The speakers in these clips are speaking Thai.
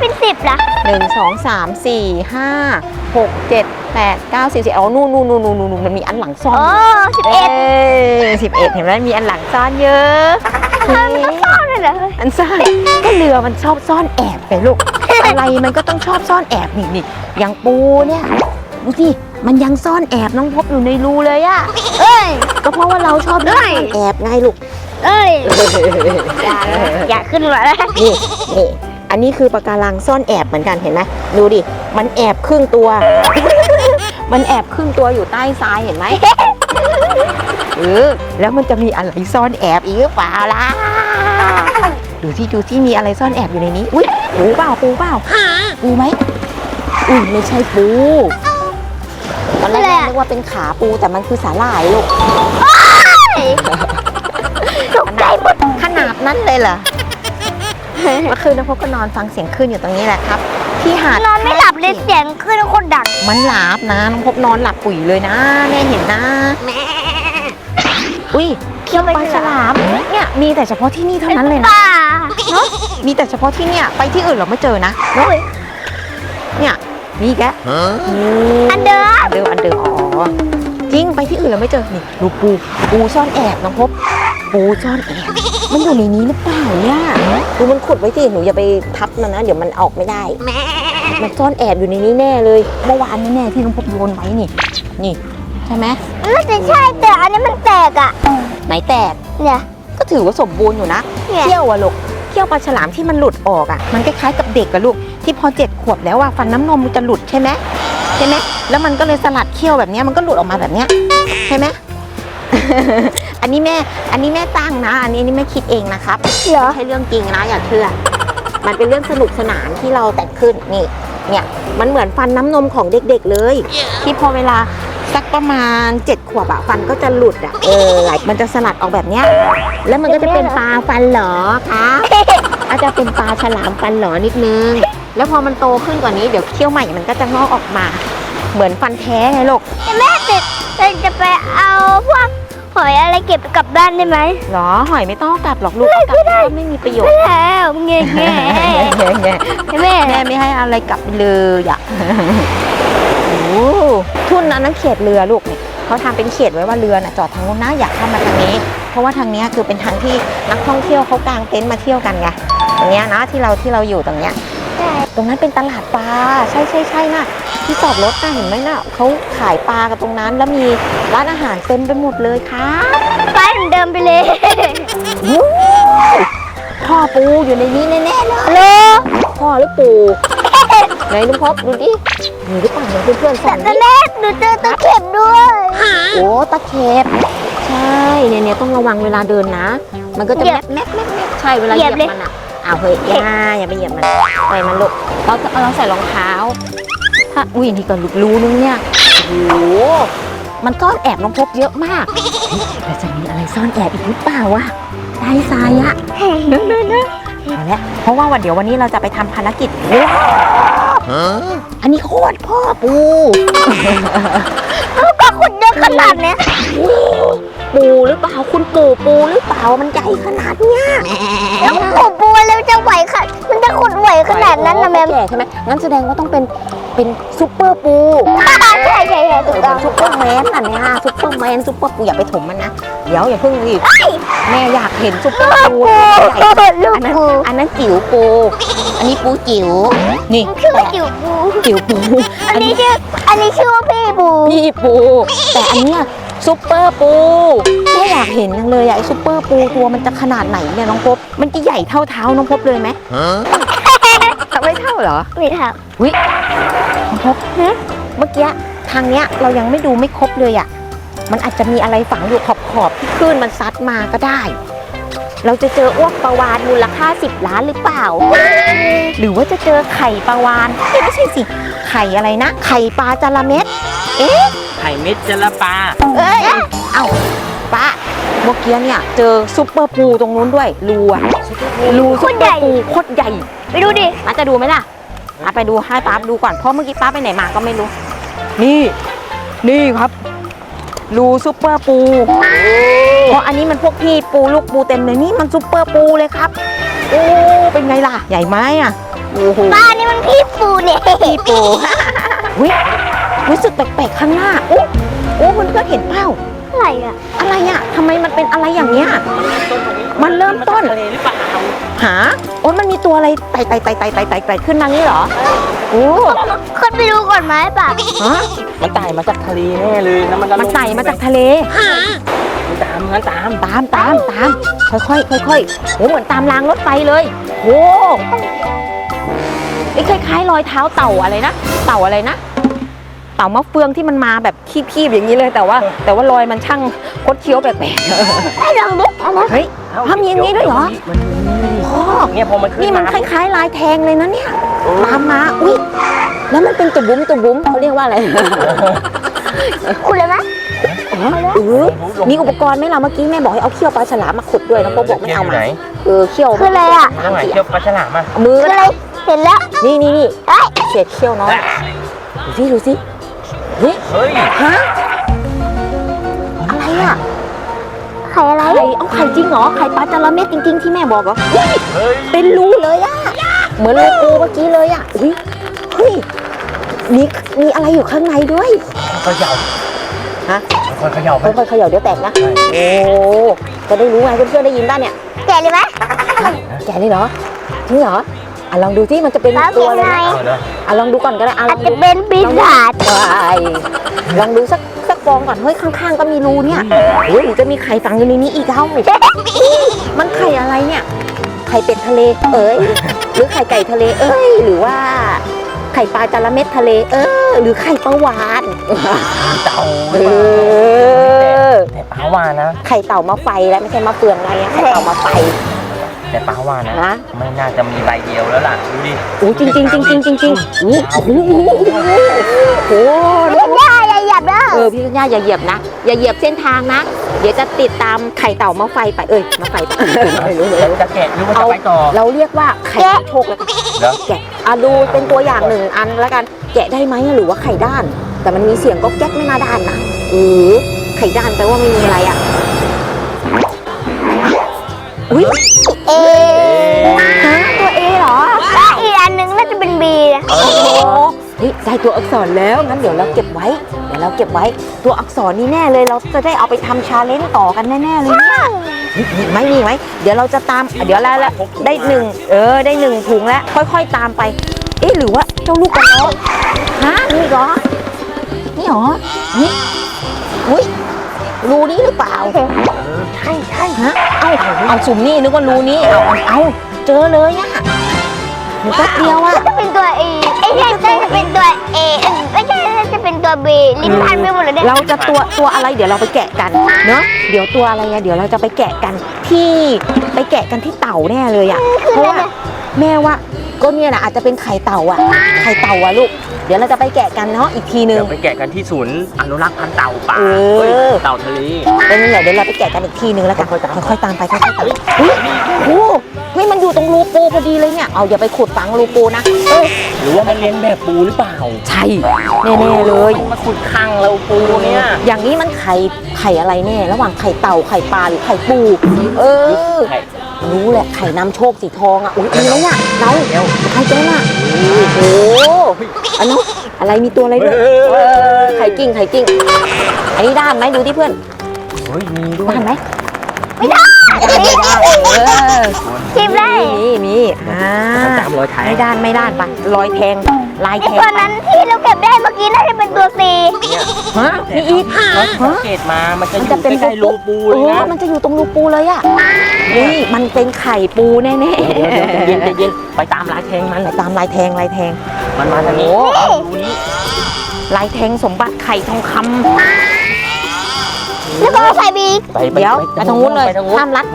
เป็นสิบละหนึ่งสองสามสี่ห้าหกเจ็ดแปดเก้าสิบสิบอ๋อนู่นนู่นนู่นนู่นนู่นมันมีอันหลังซ่อนโอ้อยู่สิบเอ็ดสิบเอ็ดเห็นไหมมีอันหลังซ่อนเยอะทำไมมันต้องซ่อนเลยเหรออันซ่อนก็เรือมันชอบซ่อนแอบไปลูกอะไรมันก็ต้องชอบซ่อนแอบนี่นี่อย่างปูเนี่ยดูสิมันยังซ่อนแอบน้องพบอยู่ในรูเลยอะเอ้ยก็เพราะว่าเราชอบเล่นซ่อนแอบไงลูกเอ้ยอย่านะอย่าขึ้นมาแล้วนี่นี่ อันนี้คือปะการังซ่อนแอบเหมือนกันเห็นไหมดูดิ มันแอบครึ่งตัว มันแอบครึ่งตัวอยู่ใต้ทรายเห็นไหมเออแล้วมันจะมีอะไรซ่อนแอบอีกหรือเปล่าล่ะดูที่ดูที่มีอะไรซ่อนแอบอยู่ในนี้ อุ้ยปูเปล่าปูเปล่าปูไหมอุ้ยไม่ใช่ปูตอนแรกแม่นึกว่าเป็นขาปูแต่มันคือสาหร่ายลูกตกใจหมดขนาดนั้นเลยเหรอ เมื่อคืนน้องพบก็นอนฟังเสียงคลื่นอยู่ตรงนี้แหละครับที่หาดนอนไม่หลับเลยเสียงขึ้นคนดัง มันหลับนะน้องพบนอนหลับปุ๋ยเลยนะแม่เห็นนะแม่อุ้ยเคี้ยวไปลาฉลามเนี่ยมีแต่เฉพาะที่นี่เท่านั้นเลยนะป่ามีแต่เฉพาะที่เนี่ยไปที่อื่นเราไม่เจอนะโอ้ยเนี่ยมีแกอันเดิมอันเดิมอันเดิมอ๋อจริงไปที่อื่นเราไม่เจอนี่ลูกปูปูซ่อนแอบน้องพบปูซ่อนแอบ มันอยู่ในนี้หรือเปล่าเนี่ยดูมันขุดไว้สิหนูอย่าไปทับมันนะ เดี๋ยวมันออกไม่ได้แม่มันซ่อนแอบอยู่ในนี้แน่เลยเมื่อวานนี้แน่ที่น้องพบโยนไว้นี่ นี่ ใช่ไหมน่าจะใช่แต่อันนี้มันแตกอะไหนแตกเนี่ยก็ถือว่าสมบูรณ์อยู่นะเนี่ยเขี้ยวอะลูกเขี้ยวปลาฉลามที่มันหลุดออกอะมันคล้ายๆกับเด็กอะลูก ที่พอเจ็ดขวบแล้วอะฟันน้ำนมมันจะหลุดใช่ไหมใช่ไหมแล้วมันก็เลยสลัดเขี้ยวแบบเนี้ยมันก็หลุดออกมาแบบเนี้ยใช่ไหม อันนี้แม่ อันนี้แม่ตั้งนะ อันนี้อันนี้แม่คิดเองนะครับเหรอ ไม่ใช่เรื่องจริงนะอย่าเชื่อ มันเป็นเรื่องสนุกสนานที่เราแต่งขึ้นนี่ เนี่ย มันเหมือนฟันน้ำนมของเด็กๆเลย ที่พอเวลาสักประมาณเจ็ดขวบอะฟันก็จะหลุดอะเออไหลมันจะสลัดออกแบบเนี้ย แล้วมันก็จะเป็นปลาฟันหลอคะอาจจะเป็นปลาฉลามฟันหลอนิดนึง แล้วพอมันโตขึ้นกว่านี้เดี๋ยวเขี้ยวใหม่มันก็จะงอกออกมา เหมือนฟันแท้ไงลูกแม่ติดเราจะไปเอาพวกห อยอะไรเก็บกลับบ้านได้ไหมหรอหอยไม่ต้องเอากลับหรอกลูกเอากลับก็ไม่มีประโยชน์ไม่แล้วเงี้ยเงี้ยแม่แม่ไม่ให้อะไรกลับไปเลยอะโอ้โหทุ่นนั้นนั่นเขตเรือลูกเนี่ยเขาทำเป็นเขตไว้ว่าเรือน่ะจอดทางนู้นนะอยากเข้ามาทางนี้ เพราะว่าทางเนี้ยคือเป็นทางที่นักท่องเที่ยวเขากางเต็นท์มาเที่ยวกันไงตรงเนี้ยนะที่เราที่เราอยู่ตรงเนี้ย ตรงนั้นเป็นตลาดปลาใช่ใช่ใช่น่ะ ที่จอดรถน่ะเห็นไหมน่ะเขาขายปลากันตรงนั้นแล้วมีร้านอาหารเต็มไปหมดเลยค่ะไปเหมือนเดิมไปเลยวู้พ่อปูอยู่ในนี้แน่ๆเลยฮัลโหลพ่อหรือปูไหนลุงพบดูดิมีหรือเปล่าเนี่ยเพื่อนๆส่แต่องตดิอนแรกหนูเจอตะเข็บด้วยโอ้ตะเข็บใช่เนี่ยเนี่ยต้องระวังเวลาเดินนะ มันก็จะแมบแมบแมบแมบใช่เวลาเหยียบมันอะ อาเฮ้ยอย่าอย่าไปเหยียบมันปล่อยมันลูกเราเราใส่รองเท้า ถ้าอุ้ยนี่ก็ลุกรู้นึงเนี่ยโอ้โหมันซ่อนแอบน้องพบเยอะมากเฮ้ยแต่จะมีอะไรซ่อนแอบอีกหรือเปล่าวะใต้ทรายอะเนอาละเพราะว่าวันเดี๋ยววันนี้เราจะไปทำภารกิจอันนี้โคตรพ่อปู ขุดเยอะขนาดเนี้ยปูหรือเปล่าคุณปู่ปูหรือเปล่ามันใหญ่ขนาดเนี้ยแล้วขุดบัวแล้วจะไหวค่ะ มันจะขุดไหวขนาดนั้นนะแม่แก่ใช่ไหมงั้นแสดงว่าต้องเป็นเป็นซุปเปอร์ปูใช่ใช่ใช่ถูกต้องซุปเปอร์แมนอันเนี้ยซุปเปอร์แมนซุปเปอร์ปูอย่าไปถมมันนะเดี๋ยวอย่าเพิ่งรีบแม่อยากเห็นซุปเปอร์ปูลูกอันนั้นปูอันนั้นจิ๋วปูอันนี้ปูจิ๋วนี่ชื่อว่าจิ๋วปูจิ๋วปูอันนี้ชื่ออันนี้ชื่อว่าพี่ ปูพี่ปู แต่อันเนี้ยซุปเปอร์ปูแม่อยากเห็นจังเลยอะไอซุปเปอร์ปูตัวมันจะขนาดไหนเนี่ยน้องพบ มันจะใหญ่เท่าเท้าน้องพบเลยไหมไม่เท่าเหรอไม่ทน้องพบเมื่อกี้ทางเนี้ยเรายังไม่ดูไม่ครบเลยอะมันอาจจะมีอะไรฝังอยู่ขอบขอบๆที่คลื่นมันซัดมาก็ได้ เราจะเจออ้วกปลาวานมูลค่า 10 ล้านหรือเปล่า หรือว่าจะเจอไข่ปลาวานเอ้ยไม่ใช่สิ ไข่อะไรนะ ไข่ปลาจระเม็ด เอ๊ะไข่เม็ดจะละปลาเอ้ยเอ้าป้าเมื่อกี้เนี่ย เจอซุปเปอร์ปูตรงนู้นด้วยรูอะรูซุปเปอร์ปูโคตรใหญ่ำไปดูดิป้าจะดูไหมล่ะป้าไปดูให้ป้าดูก่อนเพราะเมื่อกี้ป้าไปไหนมาก็ไม่รู้ นี่ นี่ครับรูซุปเปอร์ปูเพราะอันนี้มันพวกพี่ปูลูกปูเต็มเลยนี่มันซุปเปอร์ปูเลยครับโอ้เป็นไงล่ะ ใหญ่ไหมอะโอ้โหป้านี่มันพี่ปูเนี่ยพี่ปูวิ รู้สึกแปลกๆข้างหน้าโอ้โอ้เพื่อนๆเห็นเปล่าอะไรอะ อะไรอะทำไมมันเป็นอะไรอย่างเงี้ย มันเริ่มต้น ทะเลหรือเปล่าหา โอ้มันมีตัวอะไรไต่ไต่ไต่ไต่ไต่ไต่ไต่ขึ้นมานี่เหรอโอ้คนไปดูก่อนไหมป้าฮะมันไต่มาจากทะเลแน่เลยแล้วมันก็มันไต่มาจากทะเลตามงั้นตามตามตามตามค่อยๆค่อยๆโอ้เหมือนตามรางรถไฟเลยโอ้ไอ้คล้ายๆรอยเท้าเต่าอะไรนะ เต่าอะไรนะ เต่ามะเฟืองที่มันมาแบบคีบๆอย่างนี้เลยแต่ว่า แต่ว่ารอยมันช่างคดเคี้ยวแปลกไอ้ลองดูเอานะๆเฮ้ยทำอย่างนี้ด้วยเหรอมันมีพ่อเนี่ยพอมันขึ้นนี่มันมาคล้ายๆลายแทงเลยนะเนี่ยตามมาอุ้ยแล้วมันเป็นตุ่บุ้มตุ่บุ้มเขาเรียกว่าอะไรคุณเลยไหมเออมีอุปกรณ์ไหมเราเมื่อกี้แม่บอกให้เอาเขี้ยวปลาฉลามมาขุดด้วยน้องโป๊บอกไม่เอาไหมานเออเขี้ยวคืออะไรอะยังไงเชือกปลาฉลามอะเอามือคือก็อะไรได้เห็นแล้ว นี่นี่นี่เอ้ยเศษเขี้ยวน้องดูสิดูสิ เฮ้ยเฮ้ยฮะอะไรอะไข่อะไรไข่เอาไข่จริงเหรอไข่ปลาจระเม็ดจริง ๆ ที่แม่บอกเหรอเฮ้ยเฮ้ยเป็นรูเลยอะเหมือนรูปูเมื่อกี้เลยอะอุ้ยเฮ้ยมีมีอะไรอยู่ข้างในด้วยเขย่าฮะค่อยๆเขย่าไปค่อยๆเขย่าเดี๋ยวแตกนะโอ้จะได้รู้ไงเพื่อนๆได้ยินป่ะเนี่ยแกะเลยไหมแกะเลยเหรอจริงเหรอ อะลองดูที่มันจะเป็นแล้วตัวแกะอะไรไงนะเอาเลยอะลองดูก่อนก็ได้อะลอาอจงจะดูเป็นปีศาจวายลองดูสักสักฟองก่อนเฮ้ยข้างๆก็มีรูเนี่ยเฮ้ยหรือจะมีไข่ฝังอยู่ในนี้อีกเอ้ามันไข่อะไรเนี่ย ไข่เป็ดทะเลเอ้ยหรือไข่ไก่ทะเลเอ้ยหรือว่า ไข่ปลาจาระเม็ดทะเล เออ หรือไข่ปลาวานเต่าเออแต่ปลาวานนะไข่เต่ามาไฟแล้วไม่ใช่มาเฟืองอะไรอะไข่เต่ามาไฟ แต่ปลาวานนะ ฮะ ไม่น่าจะมีใบเดียวแล้วล่ะ ดูดิ โอ้จริงจริงจริงจริงจริงจริงโอ้โหโอ้โหย่าอย่าหยับเด้อเออพี่กัญญาอย่าเหยียบนะ อย่าเหยียบเส้นทางนะ เดี๋ยวจะติดตามไข่เต่ามาไฟไปเอ้ยมาไฟไปไม่รู้เลยจะแกะหรือว่าจะไปต่อเราเรียกว่าไข่ให้โชคแล้วกันเหรอแกะอะดูเป็นตัวอย่างหนึ่งอันแล้วกันแกะได้ไหมหรือว่าไข่ด้าน แต่มันมีเสียงก็แก๊กไม่น่าด้านนะเออไข่ด้านแปลว่าไม่มีอะไรอะอุ้ย เอฮะตัวเอเหรอแล้วอีกอันหนึงน่าจะเป็นบีนะเอโอ้โหอเฮ้ยได้ตัวอักษรแล้วงั้นเดี๋ยวเราเก็บไว้ เดี๋ยวเราเก็บไว้ตัวอักษรนี้แน่เลยเราจะได้เอาไปทำชาเลนจ์ต่อกันแน่ๆเลยเนี่ยมีมีไหมมีไหมเดี๋ยวเราจะตามเดี๋ยวแล้วแล้วได้หนึ่งเออได้หนึ่งถุงแล้วค่อยๆตามไป เอ๊ะหรือว่าเจ้าลูกกระรอกฮะนี่เหรอนี่เหรอนี่อุ้ยรูนี้หรือเปล่า ใช่ใช่ฮะเอาเอาสุ่มนี่นึกว่ารูนี้เอาเอาเจอเลยอะหนูแป๊บเดียวอะจะเป็นตัวเอไอ้เนี่ยจะเป็นตัวเอไม่ใช่จะเป็นตัวบีลิ้นพันไปหมดเลยเนี่ยเราจะตัวตัวอะไรเดี๋ยวเราไปแกะกันเนาะเดี๋ยวตัวอะไรอะเดี๋ยวเราจะไปแกะกันที่ไปแกะกันที่เต่าแน่เลยอะเพราะว่าแม่ว่าก็เนี่ยนะอาจจะเป็นไข่เต่าอะไข่เต่าอะลูกเดี๋ยวเราจะไปแกะกันเนาะอีกทีนึงเดี๋ยวไปแกะกันที่ศูนย์อนุรักษ์พันธุ์เต่าป่าเต่าทะเล เดี๋ยวเดี๋ยวเราไปแกะกันอีกทีนึงแล้วกันค่อยๆตามค่อยๆตามไปค่อยๆตามเฮ้ยโอ้โหเฮ้ยมันอยู่ตรงรูปูพอดีเลยเนี่ยเอาอย่าไปขุดฝังรูปูนะเออหรือว่ามันเลี้ยงแบบปูหรือเปล่า ใช่แน่ๆเลยมาขุดคังเราปูเนี่ยอย่างนี้มันไข่ไข่อะไรแน่ระหว่างไข่เต่าไข่ปลาหรือไข่ปู เออไข่รู้แหละไข่นำโชคสีทองอะอุ้ยมีแล้วเนี่ยเราเดี๋ยวใครเจ๊น่ะโอ้โหอันนั้นอะไรมีตัวอะไรด้วยเออเออไข่กิ้งไข่กิ้งอันนี้ด้านไหมดูที่เพื่อน เฮ้ยมีด้วยด้านไหมไม่ได้ไม่ได้เออชิมได้มีมีอ่าตามรอยเท้าไม่ด้านไม่ด้านไปรอยแทงลายไอ้แทงตัวนั้นที่เราเก็บได้เมื่อกี้น่าจะเป็นตัวซีเนี่ยฮะมีอีกเขาสังเกตมามันจะอมันยู่จะเป็นใกล้ๆรูปูเอเลยอนะมันจะอยู่ตรงรูปูเลยอะนี่มันเป็นไข่ปูแน่เดี๋ยวเดี๋ยวใจเย็นใจเย็นไปตามลายแทงมันๆไปตามลายแทงลายแทง มันมาทางนี้โอ้ดูนี้ลายแทงสมบัติไข่ทองคำ แล้วก็เอาใส่บีไปไปเดี๋ยวไปทางนู้นเลย ไปทางนู้นห้ามรัด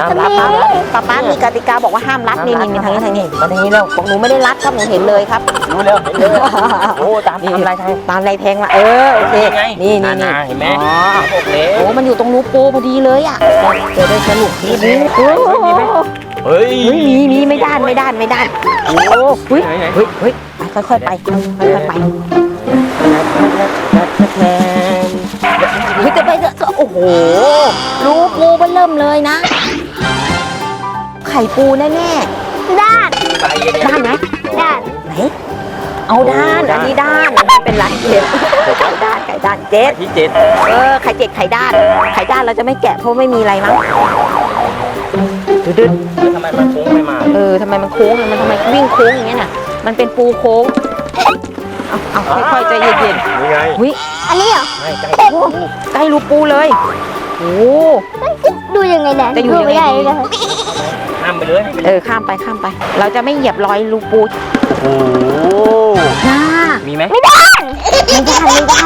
ห้ามรัดห้ามรัดป้าป้ามีกติกาบอกว่าห้ามรัดนี่นี่นี่ทางนี้ทางนี้มาทางนี้แล้วบอกหนูไม่ได้รัดครับหนูเห็นเลยครับ รู้แล้วเห็นเลยโอ้ตามตามลายแทงตามลายแทงมาเออโอเคไงนี่นี่นี่าเห็นไหมอ๋อบอกเลยโอ้มันอยู่ตรงรูปูพอดีเลยอะเจอได้สนุกดีดีโอ้มีไหมเฮ้ยเฮ้ยมีมีไม่ด้านไม่ด้านไม่ด้านโอ้เฮ้ยไหนไหนเฮ้ยเฮ้ยไปค่อยๆไปค่อยๆไป มเลยนะ ไข่ปูแน่ด้านไก่เนี่ยๆด้านไหมด้านไหนเอาด้านอันนี้ด้านไม่เป็นไรเจ็ดไข่ด้านไข่ด้านเจ็ดที่เจ็ดเออไข่เจ็ดไข่ด้านไข่ด้านเราจะไม่แกะเพราะไม่มีอะไรมั้งดึดแล้วทำไมมันโค้งไม่มาๆเออทำไมมันโค้งอะมันทำไมวิ่งโค้งอย่างเงี้ยน่ะ มันเป็นปูโค้ง เอาเอาค่อยๆใจเย็นนี่ไงๆหุ้ยอันนี้เหรอไม่ไก่โอ้ใกล้รูปูเลยโอ้ ดูยังไงเนี่ยจะอยู่ยังไงไม่ได้ดี เลยข้ามไปเลยไม่เป็นเอไรอข้ามไปข้ามไป เราจะไม่เหยียบรอยรูปูโอ้โหน่ามีไหมไม่ได้ไม่ได้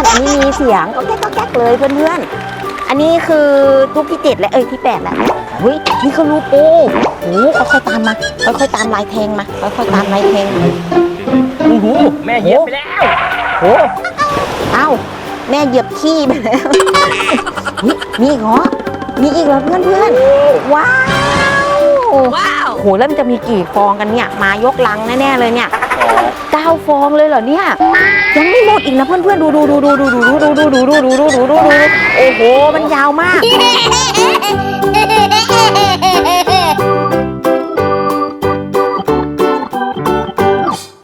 อันนี้มีเสียงก็แก๊กก็แก๊กเลยเพื่อนๆ อันนี้คือลูกที่เจ็ดและเอ้ยที่แปดแหละเฮ้ยนี่คือรูปูโอ้ค่อยๆตามมาค่อยๆตามลายแทงมาค่อยๆตามลายแทงมาโอ้โหแม่เหยียบไปแล้วโอ้เอ้าแม่เหยียบขี้ไปแล้วเฮ้ยมีอีกเหรอ มีอีกเหรอเพื่อนๆว้าวว้าวโหแล้วมันจะมีกี่ฟองกันเนี่ย มายกลังแน่ๆเลยเนี่ยอ๋อเก้าฟองเลยเหรอเนี่ย ยังไม่หมดอีกนะเพื่อนๆดูดูดูดูดูดูดูดูดูดูดูดูดูดูดูโอ้โหมันยาวมาก